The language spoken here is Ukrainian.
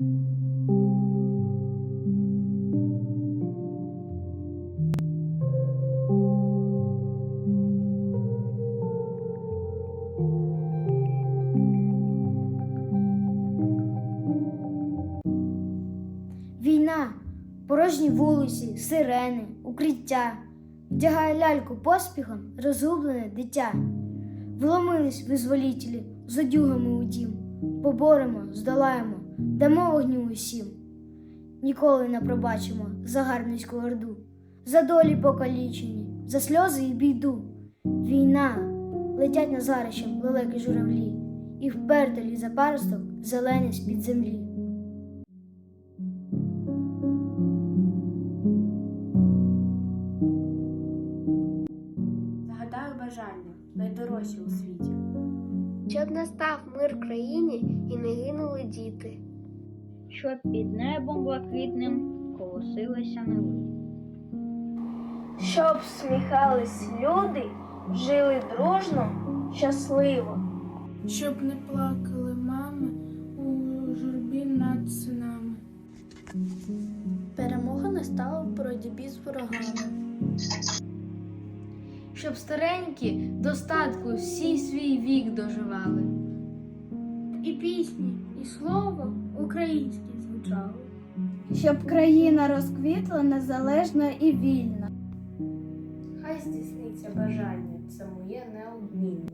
Війна, порожні вулиці, сирени, укриття. Вдягає ляльку поспіхом розгублене дитя. Вломились визволітелі з одюгами у дім. Поборемо, здолаємо, дамо вогню усім. Ніколи не пробачимо загарбницьку орду, за долі покалічені, за сльози і біду. Війна, летять на зарищем лелеки журавлі, і вперто лізе паросток зелений з-під землі. Загадаю бажання найдорожче у світі. Щоб настав мир в країні і не гинули діти. Щоб під небом блакитним колосилися ниви. Щоб сміхались люди, жили дружно, щасливо. Щоб не плакали мами у журбі над синами. Перемога настала в боротьбі з ворогами. щоб старенькі достатку всі свій вік доживали. Пісні, і слово українське звучало. Щоб країна розквітла незалежна і вільна. Хай здійсниться бажання, це моє неодмінно.